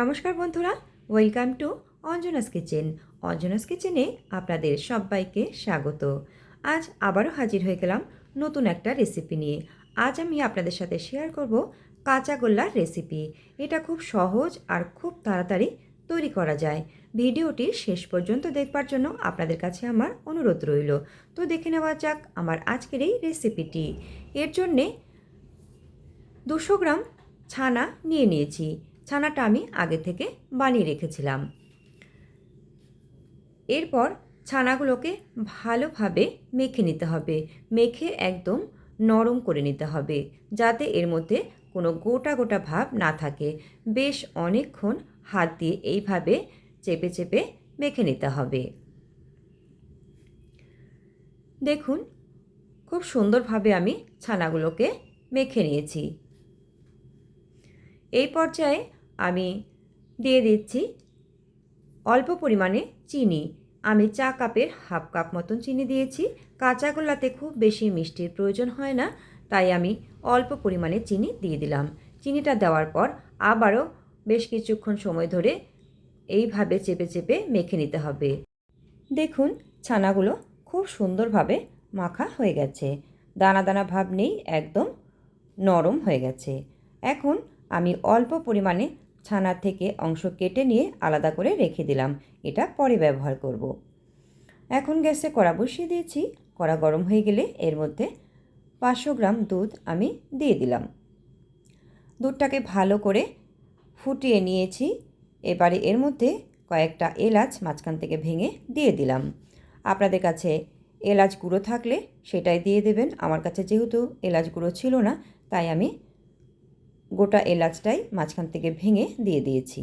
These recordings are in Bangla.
নমস্কার বন্ধুরা, welcome to Anjana's kitchen. Anjana's কিচেনে আপনাদের সবাইকে স্বাগত। আজ আবারও হাজির হয়ে গেলাম নতুন একটা রেসিপি নিয়ে। আজ আমি আপনাদের সাথে শেয়ার করব কাঁচা গোল্লার রেসিপি এটা খুব সহজ আর খুব তাড়াতাড়ি তৈরি করা যায়। ভিডিওটি শেষ পর্যন্ত দেখবার জন্য আপনাদের কাছে আমার অনুরোধ রইল। তো দেখে নেওয়া যাক আমার আজকের এই রেসিপিটি এর জন্যে দুশো গ্রাম ছানা নিয়ে নিয়েছি। ছানাটা আমি আগে থেকে বানিয়ে রেখেছিলাম। এরপর ছানাগুলোকে ভালোভাবে মেখে নিতে হবে। মেখে একদম নরম করে নিতে হবে যাতে এর মধ্যে কোনো গোটা গোটা ভাব না থাকে। বেশ অনেকক্ষণ হাত দিয়ে এইভাবে চেপে চেপে মেখে নিতে হবে। দেখুন, খুব সুন্দরভাবে আমি ছানাগুলোকে মেখে নিয়েছি। এই পর্যায়ে আমি দিয়ে দিচ্ছি অল্প পরিমাণে চিনি। আমি চা কাপের হাফ কাপ মতন চিনি দিয়েছি। কাঁচা গোল্লাতে খুব বেশি মিষ্টির প্রয়োজন হয় না, তাই আমি অল্প পরিমাণে চিনি দিয়ে দিলাম। চিনিটা দেওয়ার পর আবারও বেশ কিছুক্ষণ সময় ধরে এইভাবে চেপে চেপে মেখে নিতে হবে। দেখুন, ছানাগুলো খুব সুন্দরভাবে মাখা হয়ে গেছে। দানা দানা ভাব নেই, একদম নরম হয়ে গেছে। এখন আমি অল্প পরিমাণে ছানা থেকে অংশ কেটে নিয়ে আলাদা করে রেখে দিলাম। এটা পরে ব্যবহার করব। এখন গ্যাসে কড়া বসিয়ে দিয়েছি। কড়া গরম হয়ে গেলে এর মধ্যে পাঁচশো গ্রাম দুধ আমি দিয়ে দিলাম। দুধটাকে ভালো করে ফুটিয়ে নিয়েছি। এবারে এর মধ্যে কয়েকটা এলাচ মাঝখান থেকে ভেঙে দিয়ে দিলাম। আপনাদের কাছে এলাচ গুঁড়ো থাকলে সেটাই দিয়ে দেবেন। আমার কাছে যেহেতু এলাচ গুঁড়ো ছিল না, তাই আমি গোটা এলাচটাই মাঝখান থেকে ভেঙে দিয়ে দিয়েছি।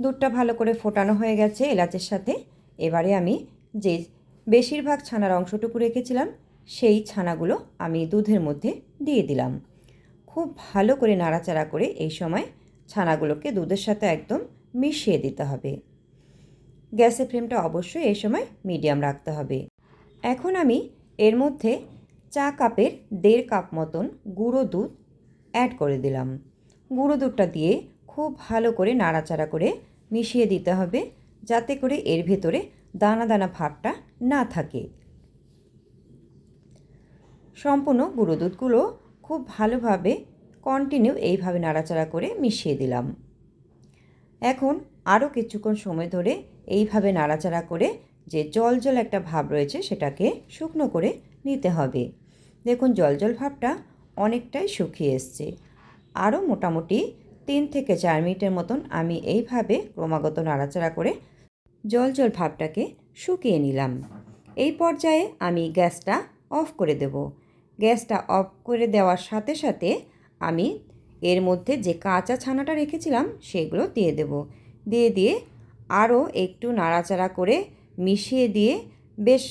দুধটা ভালো করে ফোটানো হয়ে গেছে এলাচের সাথে। এবারে আমি যে বেশিরভাগ ছানার অংশটুকু রেখেছিলাম, সেই ছানাগুলো আমি দুধের মধ্যে দিয়ে দিলাম। খুব ভালো করে নাড়াচাড়া করে এই সময় ছানাগুলোকে দুধের সাথে একদম মিশিয়ে দিতে হবে। গ্যাসের ফ্লেমটা অবশ্যই এই সময় মিডিয়াম রাখতে হবে। এখন আমি এর মধ্যে চা কাপের দেড় কাপ মতন গুঁড়ো দুধ অ্যাড করে দিলাম। গুঁড়ো দুধটা দিয়ে খুব ভালো করে নাড়াচাড়া করে মিশিয়ে দিতে হবে যাতে করে এর ভেতরে দানা দানা ভাবটা না থাকে। সম্পূর্ণ গুঁড়ো দুধগুলো খুব ভালোভাবে কন্টিনিউ এইভাবে নাড়াচাড়া করে মিশিয়ে দিলাম। এখন আরও কিছুক্ষণ সময় ধরে এইভাবে নাড়াচাড়া করে যে জল জল একটা ভাব রয়েছে সেটাকে শুকনো করে নিতে হবে। দেখুন, জল জল ভাবটা অনেকটাই শুকিয়ে এসছে। আরও মোটামুটি তিন থেকে চার মিনিটের মতন আমি এইভাবে ক্রমাগত নাড়াচাড়া করে জল জল ভাবটাকে শুকিয়ে নিলাম। এই পর্যায়ে আমি গ্যাসটা অফ করে দেব। গ্যাসটা অফ করে দেওয়ার সাথে সাথে আমি এর মধ্যে যে কাঁচা ছানাটা রেখেছিলাম সেগুলো দিয়ে দেব। দিয়ে দিয়ে আরও একটু নাড়াচাড়া করে মিশিয়ে দিয়ে বেশ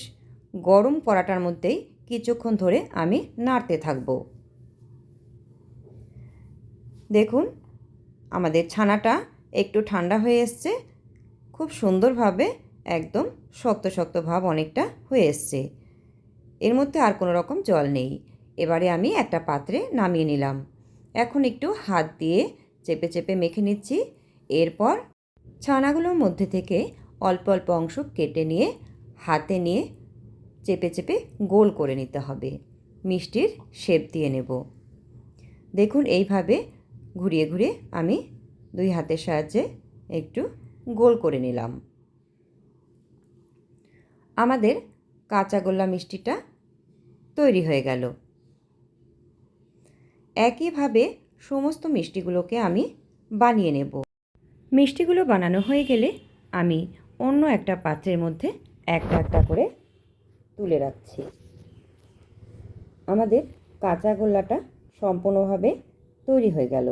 গরম কড়াটার মধ্যেই কিছুক্ষণ ধরে আমি নাড়তে থাকব। দেখুন, আমাদের ছানাটা একটু ঠান্ডা হয়ে এসছে। খুব সুন্দরভাবে একদম শক্ত শক্ত ভাব অনেকটা হয়ে এসছে। এর মধ্যে আর কোনো রকম জল নেই। এবারে আমি একটা পাত্রে নামিয়ে নিলাম। এখন একটু হাত দিয়ে চেপে চেপে মেখে নিচ্ছি। এরপর ছানাগুলোর মধ্যে থেকে অল্প অল্প অংশ কেটে নিয়ে হাতে নিয়ে চেপে চেপে গোল করে নিতে হবে। মিষ্টির শেপ দিয়ে নেব। দেখুন, এইভাবে ঘুরিয়ে ঘুরিয়ে আমি দুই হাতের সাহায্যে একটু গোল করে নিলাম। আমাদের কাঁচা গোল্লা মিষ্টিটা তৈরি হয়ে গেল। একইভাবে সমস্ত মিষ্টিগুলোকে আমি বানিয়ে নেব। মিষ্টিগুলো বানানো হয়ে গেলে আমি অন্য একটা পাত্রের মধ্যে একটা একটা করে তুলে রাখছি। আমাদের কাঁচা গোল্লাটা সম্পূর্ণভাবে তৈরি হয়ে গেল।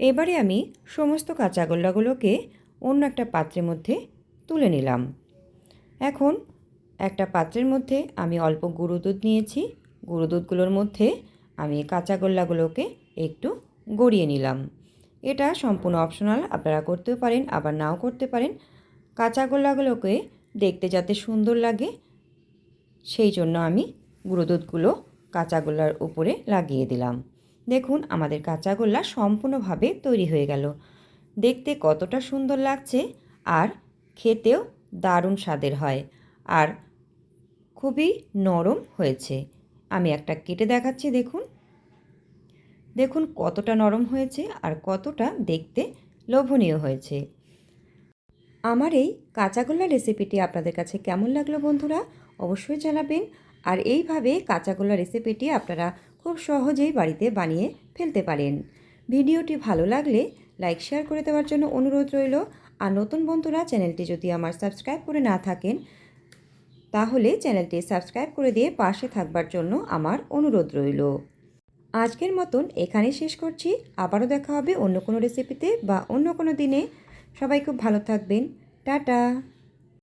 এবারে আমি সমস্ত কাঁচা গোল্লাগুলোকে অন্য একটা পাত্রের মধ্যে তুলে নিলাম। এখন একটা পাত্রের মধ্যে আমি অল্প গুঁড়ো দুধ নিয়েছি। গুঁড়ো দুধগুলোর মধ্যে আমি কাঁচা গোল্লাগুলোকে একটু গড়িয়ে নিলাম। এটা সম্পূর্ণ অপশনাল আপনারা করতেও পারেন, আবার নাও করতে পারেন। কাঁচা গোল্লাগুলোকে দেখতে যাতে সুন্দর লাগে, সেই জন্য আমি গুঁড়ো দুধগুলো কাঁচা গোল্লার উপরে লাগিয়ে দিলাম। দেখুন, আমাদের কাঁচাগোল্লা সম্পূর্ণভাবে তৈরি হয়ে গেল। দেখতে কতটা সুন্দর লাগছে আর খেতেও দারুণ স্বাদের হয় আর খুবই নরম হয়েছে। আমি একটা কেটে দেখাচ্ছি, দেখুন। দেখুন কতটা নরম হয়েছে আর কতটা দেখতে লোভনীয় হয়েছে। আমার এই কাঁচাগোল্লা রেসিপিটি আপনাদের কাছে কেমন লাগল বন্ধুরা অবশ্যই জানাবেন। আর এইভাবে কাঁচাগোল্লা রেসিপিটি আপনারা খুব সহজেই বাড়িতে বানিয়ে ফেলতে পারেন। ভিডিওটি ভালো লাগলে লাইক শেয়ার করে দেওয়ার জন্য অনুরোধ রইল। আর নতুন বন্ধুরা চ্যানেলটি যদি আমার সাবস্ক্রাইব করে না থাকেন, তাহলে চ্যানেলটি সাবস্ক্রাইব করে দিয়ে পাশে থাকবার জন্য আমার অনুরোধ রইল। আজকের মতন এখানে শেষ করছি। আবারও দেখা হবে অন্য কোনো রেসিপিতে বা অন্য কোনো দিনে। সবাই খুব ভালো থাকবেন। টাটা।